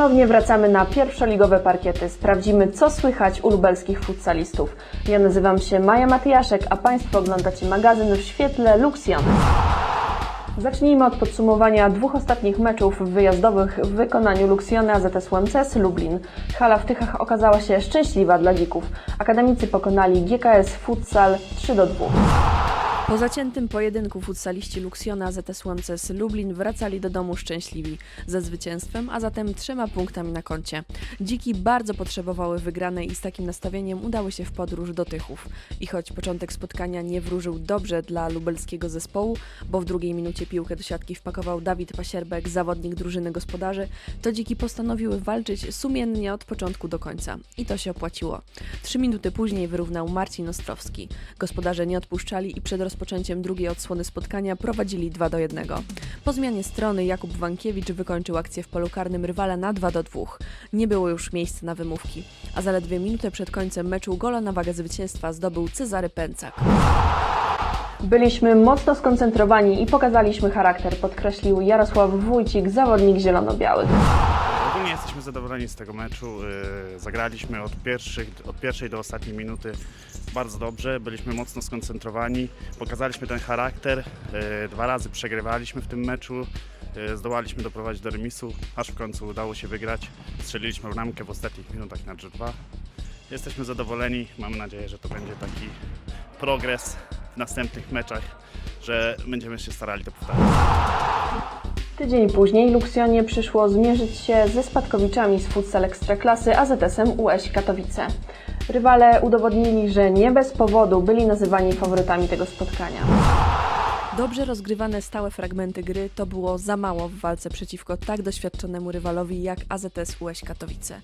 Ponownie wracamy na pierwszoligowe parkiety. Sprawdzimy, co słychać u lubelskich futsalistów. Ja nazywam się Maja Matyjaszek, a Państwo oglądacie magazyn w świetle Luxion. Zacznijmy od podsumowania dwóch ostatnich meczów wyjazdowych w wykonaniu Luxiony AZS UMCS Lublin. Hala w Tychach okazała się szczęśliwa dla dzików. Akademicy pokonali GKS Futsal 3 do 2. Po zaciętym pojedynku futsaliści Luxiona ZS Łemces Lublin wracali do domu szczęśliwi ze zwycięstwem, a zatem trzema punktami na koncie. Dziki bardzo potrzebowały wygranej i z takim nastawieniem udały się w podróż do Tychów. I choć początek spotkania nie wróżył dobrze dla lubelskiego zespołu, bo w drugiej minucie piłkę do siatki wpakował Dawid Pasierbek, zawodnik drużyny gospodarzy, to dziki postanowiły walczyć sumiennie od początku do końca. I to się opłaciło. Trzy minuty później wyrównał Marcin Ostrowski. Gospodarze nie odpuszczali i przed rozpoczęciem drugiej odsłony spotkania prowadzili 2 do 1. Po zmianie strony Jakub Wankiewicz wykończył akcję w polu karnym rywala na 2 do 2. Nie było już miejsca na wymówki, a zaledwie minutę przed końcem meczu gola na wagę zwycięstwa zdobył Cezary Pęcak. Byliśmy mocno skoncentrowani i pokazaliśmy charakter, podkreślił Jarosław Wójcik, zawodnik zielono-białych. Ogólnie jesteśmy zadowoleni z tego meczu. Yy, Zagraliśmy od, pierwszych, od pierwszej do ostatniej minuty bardzo dobrze, byliśmy mocno skoncentrowani, pokazaliśmy ten charakter. Yy, Dwa razy przegrywaliśmy w tym meczu, yy, zdołaliśmy doprowadzić do remisu, aż w końcu udało się wygrać. Strzeliliśmy bramkę w ostatnich minutach na 3-2. Jesteśmy zadowoleni, mamy nadzieję, że to będzie taki progres w następnych meczach, że będziemy się starali to powtarzać. Tydzień później Luksjonie przyszło zmierzyć się ze spadkowiczami z futsal Ekstraklasy AZS-em UŚ Katowice. Rywale udowodnili, że nie bez powodu byli nazywani faworytami tego spotkania. Dobrze rozgrywane stałe fragmenty gry to było za mało w walce przeciwko tak doświadczonemu rywalowi jak AZS UŚ Katowice.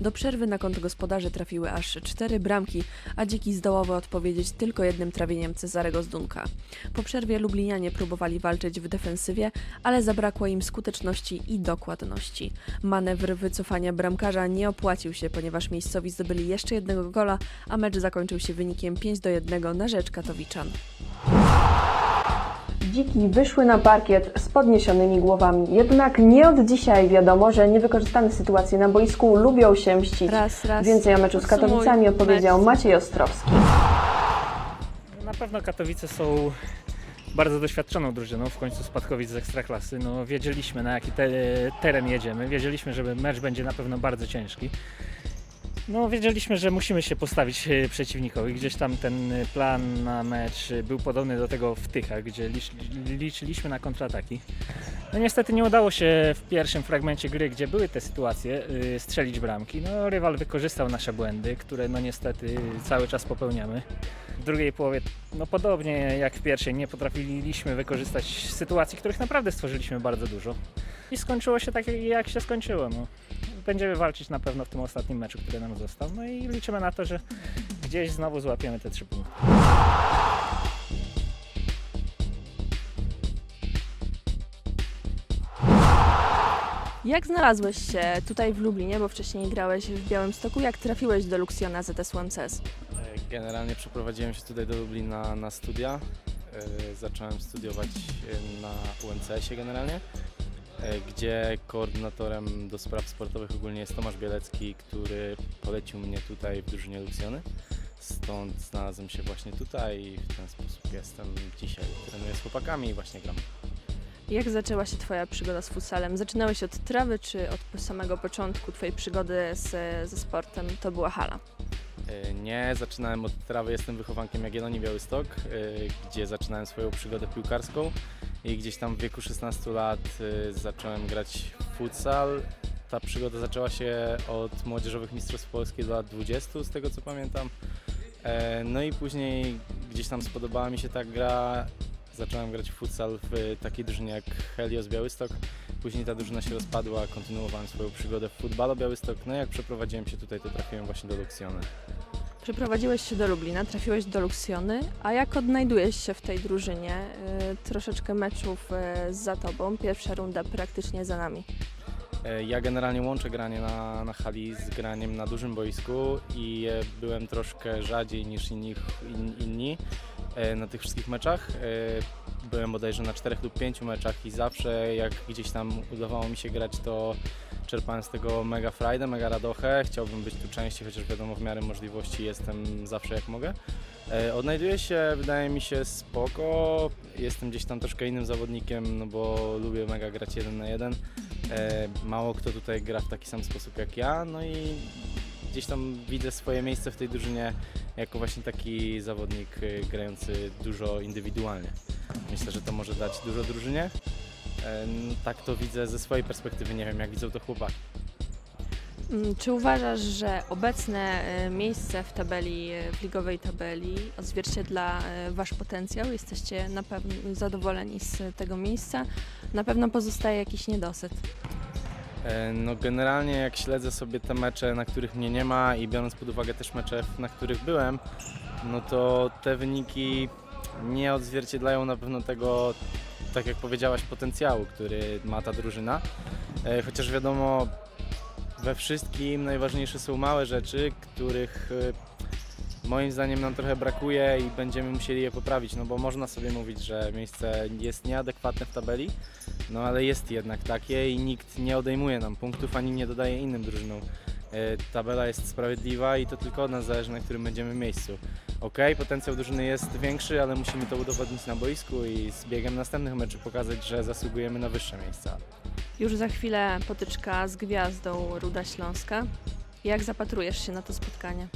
Do przerwy na konto gospodarzy trafiły aż cztery bramki, a dziki zdołały odpowiedzieć tylko jednym trawieniem Cezarego Zdunka. Po przerwie Lublinianie próbowali walczyć w defensywie, ale zabrakło im skuteczności i dokładności. Manewr wycofania bramkarza nie opłacił się, ponieważ miejscowi zdobyli jeszcze jednego gola, a mecz zakończył się wynikiem 5 do 1 na rzecz Katowiczan. Dziki wyszły na parkiet z podniesionymi głowami. Jednak nie od dzisiaj wiadomo, że niewykorzystane sytuacje na boisku lubią się mścić. Raz, raz. Więcej o meczu z Katowicami opowiedział mecz. Maciej Ostrowski. Na pewno Katowice są bardzo doświadczoną drużyną, w końcu spadkowic z Ekstraklasy. No, wiedzieliśmy na jaki te, teren jedziemy, wiedzieliśmy, że mecz będzie na pewno bardzo ciężki. No, wiedzieliśmy, że musimy się postawić e, przeciwnikowi. Gdzieś tam ten e, plan na mecz e, był podobny do tego w Tychach, gdzie licz, liczyliśmy na kontrataki. No niestety nie udało się w pierwszym fragmencie gry, gdzie były te sytuacje, strzelić bramki. No, rywal wykorzystał nasze błędy, które no niestety cały czas popełniamy. W drugiej połowie, no podobnie jak w pierwszej, nie potrafiliśmy wykorzystać sytuacji, których naprawdę stworzyliśmy bardzo dużo. I skończyło się tak, jak się skończyło. No. Będziemy walczyć na pewno w tym ostatnim meczu, który nam został. No i liczymy na to, że gdzieś znowu złapiemy te trzy punkty. Jak znalazłeś się tutaj w Lublinie, bo wcześniej grałeś w Białymstoku? Jak trafiłeś do Luxiona ZS UMCS? Generalnie przeprowadziłem się tutaj do Lublina na studia. E, Zacząłem studiować e, na UMCS-ie generalnie, gdzie koordynatorem do spraw sportowych ogólnie jest Tomasz Bielecki, który polecił mnie tutaj w drużynie Luxjony. Stąd znalazłem się właśnie tutaj i w ten sposób jestem dzisiaj. Trenuję z chłopakami i właśnie gram. Jak zaczęła się Twoja przygoda z futsalem? Zaczynałeś od trawy, czy od samego początku Twojej przygody z, ze sportem to była hala? E, Nie, zaczynałem od trawy, jestem wychowankiem Jagiellonii Białystok, e, gdzie zaczynałem swoją przygodę piłkarską i gdzieś tam w wieku 16 lat e, zacząłem grać w futsal. Ta przygoda zaczęła się od młodzieżowych mistrzostw Polski do lat 20, z tego co pamiętam. E, No i później gdzieś tam spodobała mi się ta gra, zacząłem grać w futsal w takiej drużynie jak Helios Białystok. Później ta drużyna się rozpadła, kontynuowałem swoją przygodę w futbalu Białystok. No i jak przeprowadziłem się tutaj, to trafiłem właśnie do Luxiony. Przeprowadziłeś się do Lublina, trafiłeś do Luxiony, a jak odnajdujesz się w tej drużynie? Y, troszeczkę meczów y, za Tobą, pierwsza runda praktycznie za nami. E, Ja generalnie łączę granie na, na hali z graniem na dużym boisku i e, byłem troszkę rzadziej niż inni, in, inni. E, na tych wszystkich meczach. E, Byłem bodajże na czterech lub pięciu meczach i zawsze jak gdzieś tam udawało mi się grać, to czerpałem z tego mega frajdę, mega radochę. Chciałbym być tu częściej, chociaż wiadomo w miarę możliwości jestem zawsze jak mogę. E, Odnajduję się, wydaje mi się, spoko. Jestem gdzieś tam troszkę innym zawodnikiem, no bo lubię mega grać jeden na jeden. Mało kto tutaj gra w taki sam sposób jak ja, no i gdzieś tam widzę swoje miejsce w tej drużynie jako właśnie taki zawodnik y, grający dużo indywidualnie. Myślę, że to może dać dużo drużynie. Tak to widzę ze swojej perspektywy, nie wiem jak widzą to chłopaki. Mm, Czy uważasz, że obecne e, miejsce w tabeli, e, w ligowej tabeli odzwierciedla e, Wasz potencjał? Jesteście na pewno zadowoleni z tego miejsca? Na pewno pozostaje jakiś niedosyt. E, No generalnie jak śledzę sobie te mecze, na których mnie nie ma i biorąc pod uwagę też mecze, na których byłem, no to te wyniki nie odzwierciedlają na pewno tego, tak jak powiedziałaś, potencjału, który ma ta drużyna. E, Chociaż wiadomo, we wszystkim najważniejsze są małe rzeczy, których e, moim zdaniem nam trochę brakuje i będziemy musieli je poprawić, no bo można sobie mówić, że miejsce jest nieadekwatne w tabeli, no ale jest jednak takie i nikt nie odejmuje nam punktów ani nie dodaje innym drużynom. E, Tabela jest sprawiedliwa i to tylko od nas zależy, na którym będziemy miejscu. Ok, potencjał drużyny jest większy, ale musimy to udowodnić na boisku i z biegiem następnych meczy pokazać, że zasługujemy na wyższe miejsca. Już za chwilę potyczka z gwiazdą Ruda Śląska. Jak zapatrujesz się na to spotkanie?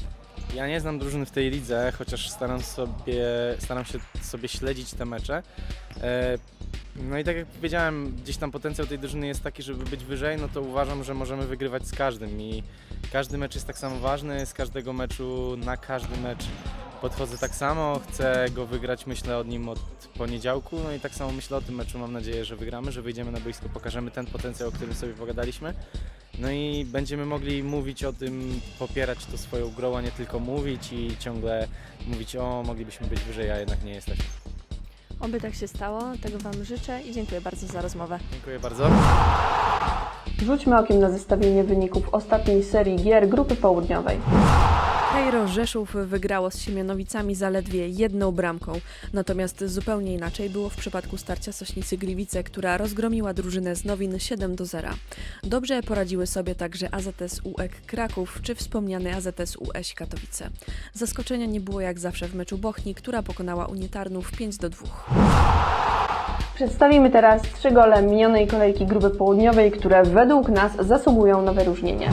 Ja nie znam drużyny w tej lidze, chociaż staram, sobie, staram się sobie śledzić te mecze. E, No i tak jak powiedziałem, gdzieś tam potencjał tej drużyny jest taki, żeby być wyżej, no to uważam, że możemy wygrywać z każdym i każdy mecz jest tak samo ważny, z każdego meczu na każdy mecz podchodzę tak samo, chcę go wygrać, myślę o nim od poniedziałku, no i tak samo myślę o tym meczu, mam nadzieję, że wygramy, że wyjdziemy na boisko, pokażemy ten potencjał, o którym sobie pogadaliśmy. No i będziemy mogli mówić o tym, popierać to swoją grą, a nie tylko mówić i ciągle mówić o, moglibyśmy być wyżej, a jednak nie jesteśmy. Oby tak się stało, tego Wam życzę i dziękuję bardzo za rozmowę. Dziękuję bardzo. Rzućmy okiem na zestawienie wyników ostatniej serii gier grupy południowej. Hejro Rzeszów wygrało z Siemianowicami zaledwie jedną bramką, natomiast zupełnie inaczej było w przypadku starcia Sośnicy Gliwice, która rozgromiła drużynę z Nowin 7 do 0. Dobrze poradziły sobie także AZS UEK Kraków czy wspomniany AZS UEŚ Katowice. Zaskoczenia nie było jak zawsze w meczu Bochni, która pokonała Unitarnów 5 do 2. Przedstawimy teraz trzy gole minionej kolejki grupy południowej, które według nas zasługują na wyróżnienie.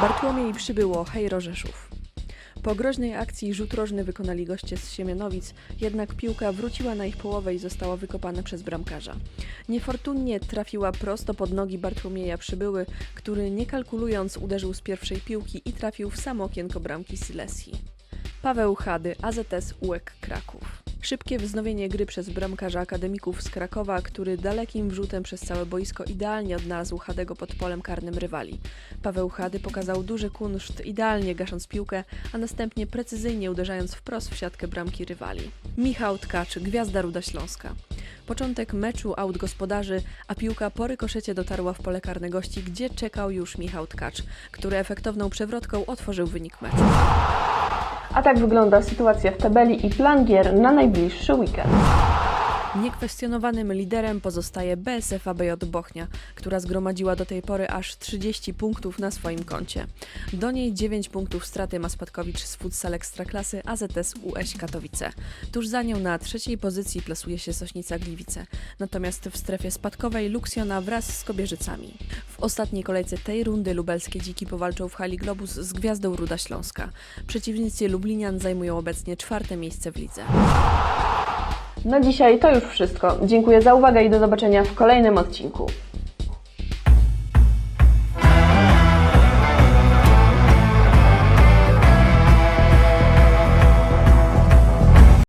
Bartłomiej przybyło Hejro Rzeszów. Po groźnej akcji rzut rożny wykonali goście z Siemianowic, jednak piłka wróciła na ich połowę i została wykopana przez bramkarza. Niefortunnie trafiła prosto pod nogi Bartłomieja Przybyły, który nie kalkulując uderzył z pierwszej piłki i trafił w samo okienko bramki Silesii. Paweł Chady, AZS UEK Kraków. Szybkie wznowienie gry przez bramkarza akademików z Krakowa, który dalekim wrzutem przez całe boisko idealnie odnalazł Chadego pod polem karnym rywali. Paweł Chady pokazał duży kunszt, idealnie gasząc piłkę, a następnie precyzyjnie uderzając wprost w siatkę bramki rywali. Michał Tkacz, gwiazda Ruda Śląska. Początek meczu aut gospodarzy, a piłka po rykoszecie dotarła w pole karne gości, gdzie czekał już Michał Tkacz, który efektowną przewrotką otworzył wynik meczu. A tak wygląda sytuacja w tabeli i plan gier na najbliższy weekend. Niekwestionowanym liderem pozostaje BSF ABJ Bochnia, która zgromadziła do tej pory aż 30 punktów na swoim koncie. Do niej 9 punktów straty ma Spadkowicz z futsal Ekstraklasy AZS UEŚ Katowice. Tuż za nią na trzeciej pozycji plasuje się Sośnica Gliwice, natomiast w strefie spadkowej Luksjona wraz z Kobierzycami. W ostatniej kolejce tej rundy lubelskie dziki powalczą w hali Globus z gwiazdą Ruda Śląska. Przeciwnicy Lublinian zajmują obecnie czwarte miejsce w lidze. Na dzisiaj to już wszystko. Dziękuję za uwagę i do zobaczenia w kolejnym odcinku.